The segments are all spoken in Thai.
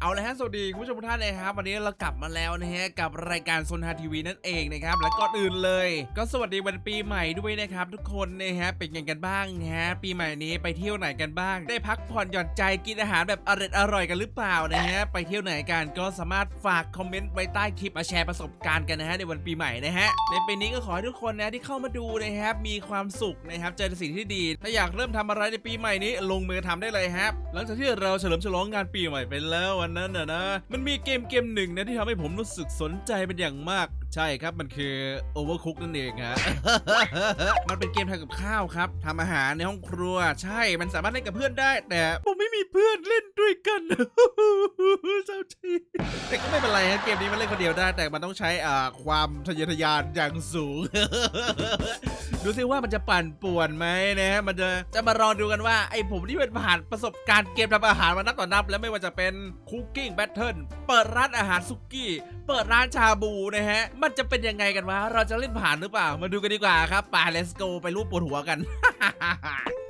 เอาเลยฮะสวัสดีคุณผู้ชมทุกท่านนะครับ วันนี้เรากลับมาแล้วนะฮะกับรายการโซนฮาทีวีนั่นเองนะครับและก่อนอื่นเลย ก็สวัสดีวันปีใหม่ด้วยนะครับทุกคนนะฮะเป็นยังกันบ้างนะฮะปีใหม่นี้ไปเที่ยวไหนกันบ้าง ได้พักผ่อนหย่อนใจกินอาหารแบบอร่อยอร่อยกันหรือเปล่านะฮะไปเที่ยวไหนกันก็สามารถฝากคอมเมนต์ไว้ใต้คลิปมาแชร์ประสบการณ์กันนะฮะในวันปีใหม่นะฮะในปีนี้ก็ขอให้ทุกคนนะที่เข้ามาดูนะครับมีความสุขนะครับเจอสิ่งที่ดี ถ้าอยากเริ่มทำอะไรในปีใหม่นี้ลงมือทำได้เลยครับหลังจากที่เราเฉลิมฉลองงานปีใหม่ไปแล้ววันนั้นนะนะ มันมีเกมเกมหนึ่งนะที่ทำให้ผมรู้สึกสนใจเป็นอย่างมากใช่ครับมันคือ Overcook นั่นเองฮะ มันเป็นเกมทำกับข้าวครับทำอาหารในห้องครัว ใช่มันสามารถเล่นกับเพื่อนได้ แต่ผมไม่มีเพื่อนเล่นด้วยกันเศร้าทีแต่ก็ไม่เป็นไรฮะเกมนี้มันเล่นคนเดียวได้ แต่มันต้องใช้อ่าความทะเยอทะยานอย่างสูง ดูซิว่ามันจะปั่นป่วนไหมนะฮะมันจะจะมารอดูกันว่าไอ้ผมที่เป็นผ่านประสบการณ์เกมทำอาหารมานับต่อนับ แล้วไม่ว่าจะเป็นคุกกิ้งแบทเทิลเปิดร้านอาหารซุกี้เปิดร้านชาบูนะฮะมันจะเป็นยังไงกันวะ เราจะเล่นผ่านหรือเปล่า มาดูกันดีกว่าครับไป let's go ไปรูปปวดหัวกัน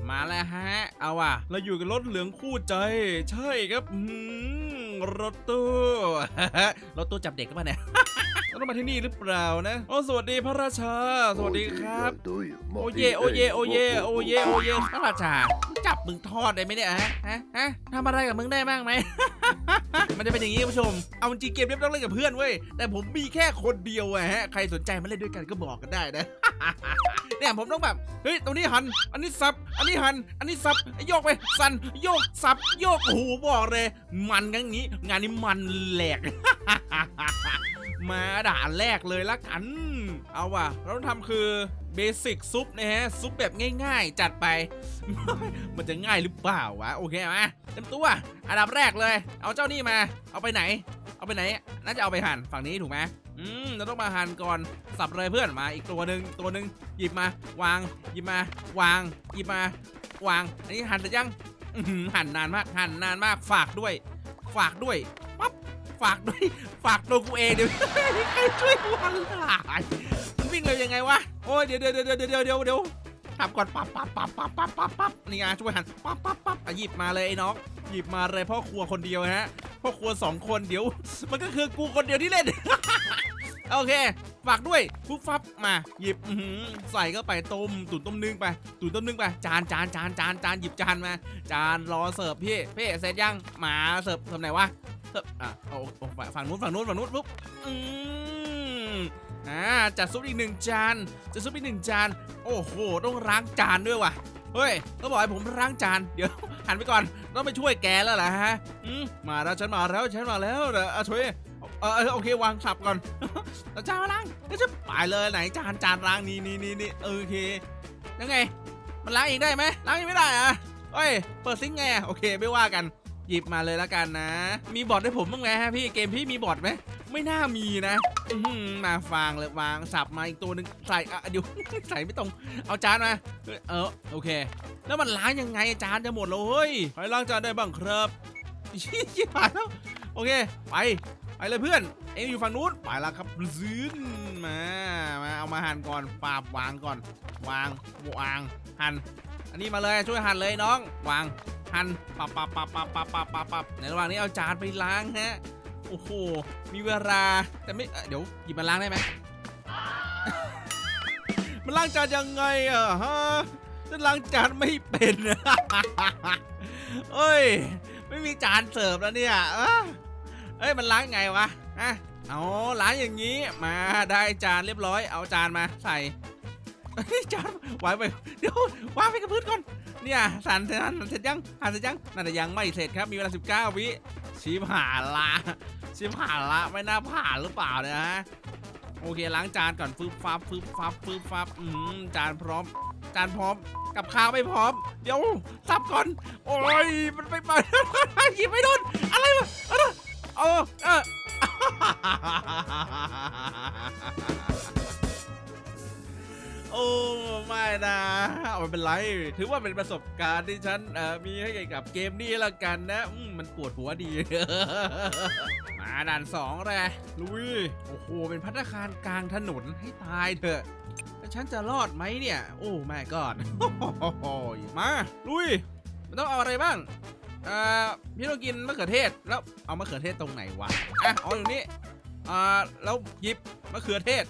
มาแล้วฮะ เอาว่ะ เราอยู่กับรถเหลืองคู่ใจ ใช่ครับรถตู้ รถตู้จับเด็กก็มาเนี่ย ต้องมาที่นี่หรือเปล่านะโอ้สวัสดีพระราชา สวัสดีครับ โอเยโอเยโอเยโอเยโอเยพระราชาจับมึงทอดได้ไหมเนี่ยฮะฮะฮะทำอะไรกับมึงได้บ้างไหมมันจะเป็นอย่างนี้คุณผู้ชม เอาจริงเกมเนี้ต้องเล่นกับเพื่อนเว้ย แต่ผมมีแค่คนเดียวอะฮะ ใครสนใจมาเล่นด้วยกันก็บอกกันได้นะ เนี่ยผมต้องแบบเฮ้ยตรงนี้หัน อันนี้ซับ อันนี้หัน อันนี้ซับโยกไปสันโยกสับโยกโอ้โหบอกเลย มันกันงนี้ งานนี้มันแหลกมาด่านแรกเลยละกัน เอาว่ะ เราต้องทำคือเบสิกซุปนะฮะ ซุปแบบง่ายๆ จัดไป มันจะง่ายหรือเปล่าวะ โอเคไหมเต็มตัว อันดับแรกเลย เอาเจ้านี่มา เอาไปไหน เอาไปไหน น่าจะเอาไปหั่นฝั่งนี้ถูกไหม อืมเราต้องมาหั่นก่อนสับเลยเพื่อนมาอีกตัวหนึ่งตัวหนึ่งหยิบมา วางหยิบมา วางหยิบมา วาง อันนี้หั่นเสร็จยังหั่นนานมากหั่นนานมากฝากด้วย ฝากด้วยปั๊บฝากด้วย ฝากตัวกูเองเดี๋ยวใครช่วยวันหลายมันวิ่งเร็วยังไงวะโอ้ยเดี๋ยวเดี๋ยวเดี๋ยวเดี๋ยวเดี๋ยวเดี๋ยวเดี๋ยวทำก่อนปั๊บปั๊บปั๊บปั๊บปั๊บปั๊บปั๊บนี่ไงช่วยหันปั๊บปั๊บปั๊บหยิบมาเลยไอ้น้องหยิบมาเลยพ่อครัวคนเดียวฮะพ่อครัวสองคนเดี๋ยว มันก็คือกูคนเดียวที่เล่น โอเค ฝากด้วยฟุบฟับมา หยิบใส่เข้าไปต้มตุ๋นต้มนึ่งไปตุ๋นต้มนึ่งไปจานจานจานจานจานหยิบจานมา จานรอเสิร์ฟพี่พี่เสร็จยังมาเสิร์ฟเสิร์ฟไหนวะเสิร์ฟอะเอาฝั่งนู้นฝั่งนู้นฝั่งนู้นปุ๊บอืมอ่าจัดซุปอีกหนึ่งจานจัดซุปอีกหนึ่งจาน โอ้โหต้องล้างจานด้วยว่ะเฮ้ยต้องบอกให้ผมล้างจานเดี๋ยวหันไปก่อนต้องไปช่วยแกแล้วล่ะฮะอืมมาแล้วฉันมาแล้วฉันมาแล้วเดี๋ยวอะช่วย เออเออโอเควางสับก่อน แล้วจานมาล้างแล้วจะไปเลยไหนจานจานล้างนี่นี่นี่นี่โอเคยังไง มันล้างเองได้ไหมล้างเองไม่ได้อะเฮ้ยเปิดซิงค์ไงอะโอเคไม่ว่ากัน หยิบมาเลยแล้วกันนะ มีบอทให้ผมบ้างไหมฮะพี่เกมพี่มีบอทไหมไม่น่ามีนะอื้อหือมาฟางเลยวางสับมาอีกตัวหนึ่งใส่อะเดี๋ยว ใส่ไม่ตรง เอาจานมาเออโอเค แล้วมันล้างยังไงจานจะหมดแล้วเฮ้ยใครล้างจานได้บ้างครับชิบหายแล้วโอเค ไป ไปเลยเพื่อน เอ็งอยู่ฝั่งนู้นไปแล้วครับซื้นมา มาเอามาหั่นก่อนปาบวางก่อน วางวางหั่นอันนี้มาเลยช่วยหั่นเลยน้อง วางหั่นปับปับปับปับปับปับปับปับในระหว่างนี้เอาจานไปล้างฮะโอ้โหมีเวลาแต่ไม่เดี๋ยวหยิบมาล้างได้ไหมมันล้างจานยังไงอะฮะฉันล้างจานไม่เป็นเอ้ย ไม่มีจานเสิร์ฟแล้วเนี่ย เอ้ยมันล้างไงวะอะเอาล้างอย่างนี้มาได้จานเรียบร้อย เอาจานมาใส่จานวางไปเดี๋ยววางไปกับพื้นก่อนเนี่ยสันเสร็จเสร็จยังหันเสร็จยังน่าจะยังไม่เสร็จครับมีเวลา19 วิชิบหาละชิบหาละไม่น่าผ่านหรือเปล่าเนี่ยฮะโอเคล้างจานก่อนฟึบฟับฟึบฟับฟึบฟับอืมจานพร้อม จานพร้อมกับข้าวไม่พร้อม เดี๋ยวสับก่อน โอ้ยมันไม่ไปหยิบไม่โดนอะไรวะ เออเออโอ้ไม่นะเอาไม่เป็นไร ถือว่าเป็นประสบการณ์ที่ฉันเอ่อมีให้กับเกมนี้แล้วกันนะมมันปวดหัวดี มาด่านสองเลยลุยโอ้โหเป็นพัตตาคารกลางถนนให้ตายเถอะแล้วฉันจะรอดไหมเนี่ย โอ้แม่กอดมา ลุย มันต้องเอาอะไรบ้าง เอ่อพี่ต้องกินมะเขือเทศแล้วเอามะเขือเทศตรงไหนวะอะเอาอยู่นี่อ่าแล้วหยิบมะเขือเทศ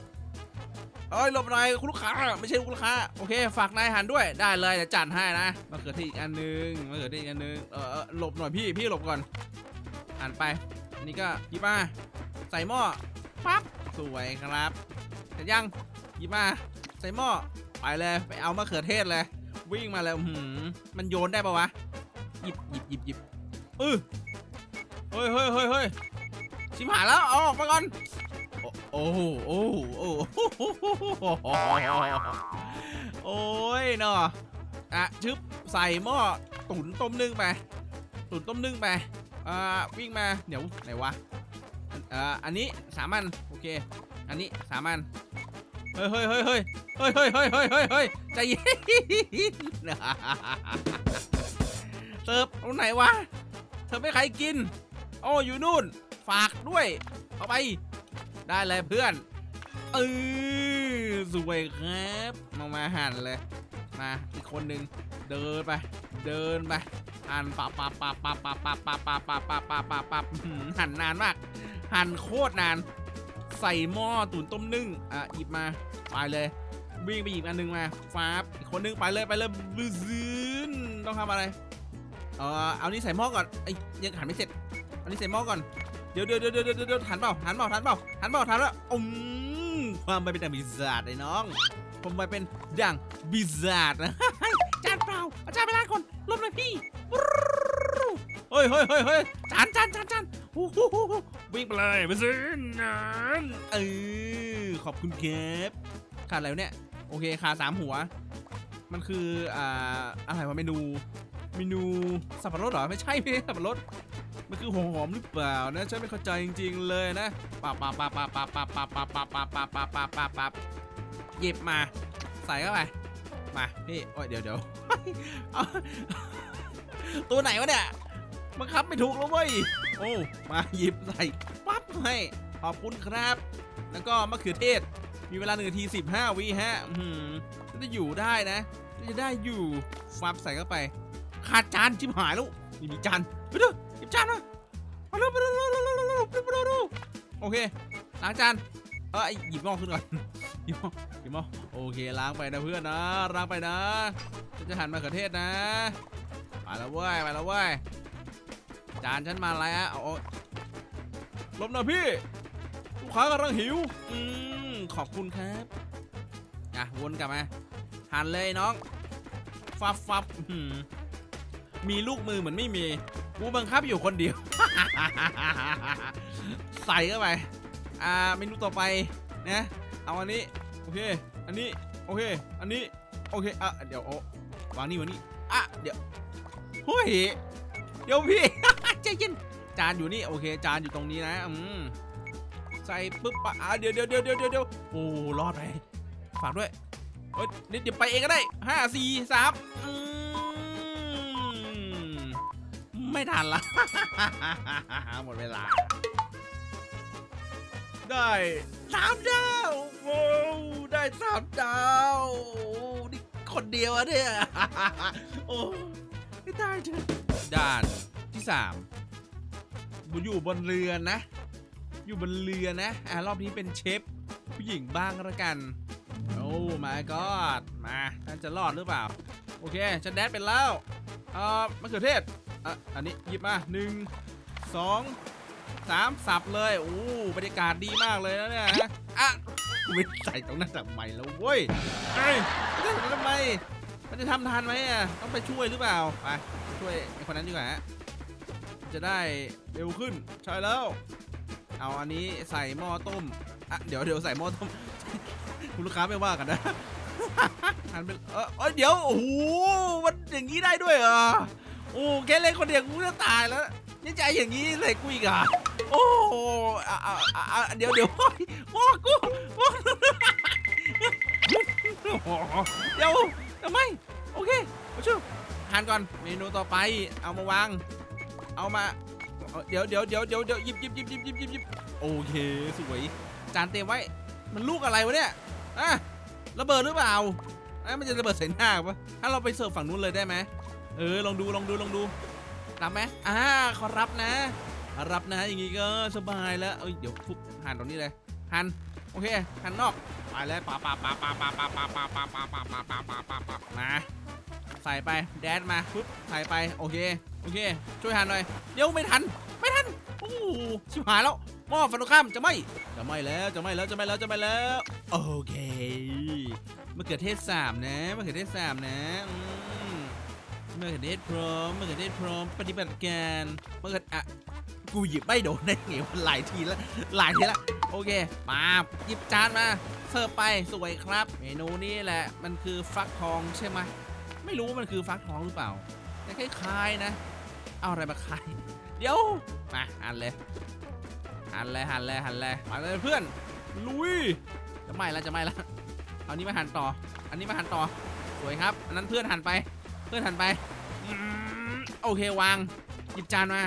เอ้ยหลบหน่อยคุณลูกค้าไม่ใช่คุณลูกค้าโอเค ฝากนายหันด้วยได้เลยเดี๋ยวจัดให้นะมะเขือเทศอีกอันนึงมะเขือเทศอีกอันนึงเออหลบหน่อยพี่พี่หลบก่อนหันไปอันนี้ก็หยิบมาใส่หม้อปั๊บสวยครับเสร็จยังหยิบมาใส่หม้อไปเลยไปเอามะเขือเทศเลย วิ่งมาแล้วหืมมันโยนได้ปะวะ หยิบหยิบหยิบหยิบเออเฮ้ยเฮ้ยเฮ้ยเฮ้ยชิมหายแล้วเอาออกมาก่อนโอ้โหโอ้โหโอ้โหโอ้โหโอ้ยเนาะอะชึบใส่หม้อตุ๋นต้มนึ่งไปตุ๋นต้มนึ่งไปอ่าวิ่งมาเดี๋ยวไหนวะอ่าอันนี้สามันโอเค อันนี้สามันเฮ้ยเฮ้ยเฮ้ยเฮ้ยเฮ้ยเฮ้ยเฮ้ยเฮ้ยเฮ้ยเฮ้ยใจเย็น เสิร์ฟตรงไหนวะเสิร์ฟใครกินโอ้อยู่นู่น ฝากด้วยเอาไป ได้เลยเพื่อนเออสวยครับมามาหั่นเลยมาอีกคนหนึ่งเดินไป เดินไปหั่นปับปับปับปับปับปับปับปับปับปับปับปับปับหั่นนานมาก หั่นโคตรนาน ใส่หม้อตุ๋นต้มนึ่งอะหยิบมาไปเลยวิ่งไปหยิบอันหนึงมาฟ้าบอีกคนนึงไปเลยไปเลยบลื้นต้องทำอะไร เออเอานี่ใส่หม้อก่อนไอ้ยังหันไม่เสร็จเอานี่ใส่หม้อก่อนเดี๋ยวเดี๋ยวเดี๋ยวเดี๋ยวเดี๋ยวหันเปล่าหันเปล่าหันเปล่าหันเปล่าหันเปล่าอืมความไปเป็นดังบิซาร์ดไอ้น้อง ผมไปเป็นดังบิซาร์ดนะจานเปล่าอาจารย์ไปล้างก่อนลบหน่อยพี่เฮ้ยเฮ้ยเฮ้ยเฮ้ยจานจานจานจานโอ้โหวิ่งไปเลยไปซื้อนานเออขอบคุณครับขาดอะไรเนี่ย โอเคขาสามหัว มันคืออ่าอะไรวะเมนู เมนูสับปะรดเหรอไม่ใช่ไม่สับปะรดมันคือหัวหอมหรือเปล่านะฉันไม่เข้าใจจริงๆเลยนะปับปับปับปับปับปับปับปับปับปับปับปับปับปับปับหยิบมา ใส่เข้าไปมาพี่โอ้ยเดี๋ยวเดี๋ยวตัวไหนวะเนี่ยบังคับไม่ถูกแล้วเว้ยโอ้มาหยิบใส่ปั๊บให้ขอบคุณครับ แล้วก็มะเขือเทศมีเวลาหนึ่งนาทีสิบห้าวิฮะอืมจะอยู่ได้นะจะได้อยู่ฟับใส่เข้าไป ขาดจานชิบหายแล้วนี่มีจานไปดูหยิบจานมามาเร็วมาเร็วเร็วเร็วเร็ร็โอเคล้างจานเออหยิบหม้อขึ้นก่อนหยิบหม้อหม้อโอเคล้างไปนะเพื่อนนะล้างไปนะฉันจะหั่นมะเขือเทศนะไปแล้วเว้ยไปแล้วเว้ยจานฉันมาแล้วโอ้ลมนะพี่ลูกค้ากำลังหิวอืมขอบคุณครับอะวนกลับมาหั่นเลยน้องฟับฟับ มีลูกมือเหมือนไม่มี กูบังคับอยู่คนเดียว ใส่เข้าไป อ่า เมนูต่อไปนะ เอาอันนี้ โอเค อันนี้ โอเค อันนี้ โอเค อะ เดี๋ยวเอาวางนี่วางนี่ อะ เดี๋ยวเฮ้ยเดี๋ยวพี่ ใจเย็น จานอยู่นี่ โอเค จานอยู่ตรงนี้นะ อืม ใส่ปุ๊บปะอะเดี๋ยวเดี๋ยวเดี๋ยวเดี๋ยวเดี๋ยวโอ้ รอดไป ฝากด้วยเฮ้ยนิดเดี๋ยวไปเองก็ได้ห้าสี่สามอืม ไม่ทันละ หมดเวลา ได้สามดาวโว้วได้สามดาวโอ้นี่คนเดียวอะเนี่ย โอ้ไม่ได้เถอะด่านที่สามอยู่บนเรือนะ อยู่บนเรือนะอ่ารอบนี้เป็นเชฟผู้หญิงบ้างละกัน โอ้ my god มาท่านจะรอดหรือเปล่า โอเคฉันแดดเป็นแล้ว เอ่อมะเขือเทศ อะอันนี้หยิบมาหนึ่งสองสามสับเลยโอ้บรรยากาศดีมากเลยนะเนี่ยนะอะไม่ใส่ตรงนั้นทำไมแล้วเว้ยเอ้ยทำไมมันจะทำทันไหมอะต้องไปช่วยหรือเปล่าไปช่วยไอ้คนนั้นดีกว่าฮะจะได้เร็วขึ้นใช่แล้ว เอาอันนี้ใส่หม้อต้มอะเดี๋ยวเดี๋ยวใส่หม้อต้มคุณลูกค้าไม่ว่ากันนะหันไปเออเอยเดี๋ยวโอ้โหมันอย่างนี้ได้ด้วยเหรอ โอ้แค่เล่นคนเดียวกูจะตายแล้วนี่ใจะอย่างนี้ใส่กูอีกอะโอ้โหอะอะอะอะเดี๋ยวเดี๋ยวโอ้กูโอ้เดี๋ยวทำไมโอเคมาช่วหันก่อนเมนูต่อไปเอามาวาง เอามาเดี๋ยวเดี๋ยวเดี๋ยวเดี๋ยวเดี๋ยวหยิบหยิบหยิบหยิบหยิบหยิบยิบโอเคสวยจานเตรียมไว้ มันลูกอะไรวะเนี่ยอะระเบิดหรือเปล่าอะมันจะระเบิดใส่หน้าปะถ้าเราไปเสิร์ฟฝั่งนู้นเลยได้ไหม เออลองดูลองดูลองดู รับไหมอ่าขอรับนะ รับนะอย่างงี้ก็สบายแล้วเอ้ยเดี๋ยวทุบหันตรงนี้เลยหันโอเคหันนอกไปเลยปาปาปาปาปาปาปาปาปาปาปาปาปาปาปาปามาใส่ไปแดนมาปุ๊บใส่ไปโอเคโอเค ช่วยหันหน่อยเดี๋ยวไม่ทันไม่ทันโอ้ชิบหายแล้วหม้อฟันตรงข้ามจะไหมจะไหมแล้วจะไหมแล้วจะไหมแล้วจะไหมแล้วโอเคมะเขือเทศสามนะมะเขือเทศสามนะอื มมะเขือเทศพร้อมมะเขือเทศพร้อม ปฏิบัติการมะเขืออะกูหยิบไม่โดนได้ไงวะหลายทีแล้วหลายทีแล้วโอเค มาหยิบจานมาเสิร์ฟไปสวยครับ เมนูนี้แหละมันคือฟักทองใช่ไหมไม่รู้ว่ามันคือฟักทองหรือเปล่า แต่คล้ายๆนะ เอาอะไรมาคายเดี๋ยวมาหั่นเลยหั่นเลยหั่นเลยหั่นเลยมาเลยเพื่อนลุยจะไม่ละจะไม่ละเอานี้มาหั่นต่อ อันนี้มาหั่นต่อสวยครับ อันนั้นเพื่อนหั่นไป เพื่อนหันไปอืมโอเควางหยิบจานมา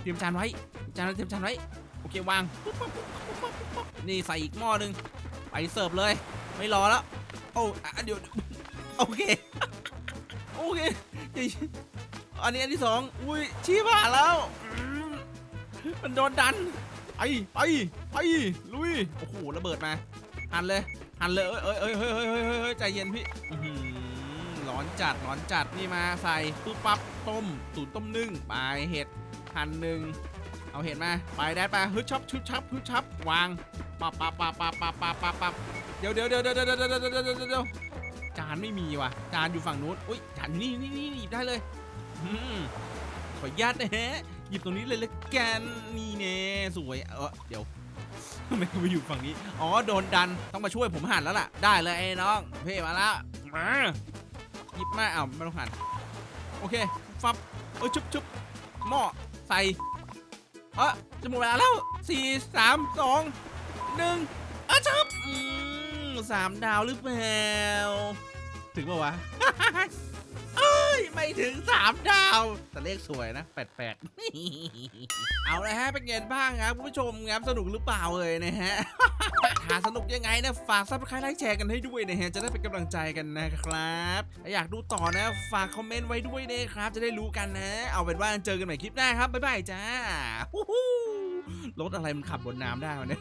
เตรียมจานไว้จานไว้เตรียมจานไว้โอเควางปุ๊บปั๊บปุ๊บปั๊บปุ๊บปุ๊บนี่ใส่อีกหม้อหนึ่งไปเสิร์ฟเลย ไม่รอแล้วโอ้อะเดี๋ยวโอเคโอเคอันนี้อันที่สองอุ้ยชี้ผ่าแล้วอืมมันโดนดันไปไปไปลุยโอ้โหระเบิดมาหันเลยหันเลยเอ้ยเอ้ยเอ้ยเอ้ยเอ้ยเอ้ยเอ้ยใจเย็นพี่อื้อหือ ร้อนจัดร้อนจัดนี่มาใส่ปุ๊บปั๊บต้มตุ๋นต้มนึ่งไปเห็ดพันหนึ่งเอาเห็นมาไปได้ปะฮึชับชุดชับฮึดชับวางปับปับปับปับปับปับปับปับเดี๋ยวเดี๋ยวเดี๋ยวเดี๋ยวเดี๋ยวเดี๋ยวเดี๋ยวเดี๋ยวเดี๋ยวจานไม่มีว่ะจานอยู่ฝั่งนู้นอุ้ยจานนี่นี่นี่หยิบได้เลยอืมขออนุญาตนะฮะหยิบตรงนี้เลยละกันนี่เน่สวยเออเดี๋ยวทำไมมาอยู่ฝั่งนี้ อ๋อ โดนดัน ต้องมาช่วยผมหั่นแล้วล่ะ ได้เลยไอ้น้อง เพ่มาแล้วมา หยิบมาเอ้าไม่ต้องหันโอเคฟับเอ้ยชุบชุบหม้อใส่เออจะหมดเวลาแล้วสี่สามสองหนึ่งอะชับอืมสามดาวหรือเปล่าถึงป่าวะเอ้ยไม่ถึงสามดาว แต่เลขสวยนะแปลกๆเอาละฮะเป็นไงบ้างครับคุณผู้ชมครับสนุกหรือเปล่าเลยนะฮะ หาสนุกยังไงนะฝากซับสไครต์ไลค์แชร์กันให้ด้วยนะฮะจะได้เป็นกำลังใจกันนะครับถ้าอยากดูต่อนะฝากคอมเมนต์ไว้ด้วยนะครับ จะได้รู้กันนะ เอาเป็นว่าเจอกันใหม่คลิปหน้าครับบ๊ายบายจ้ารถอะไรมันขับบนน้ำได้วะเนี่ย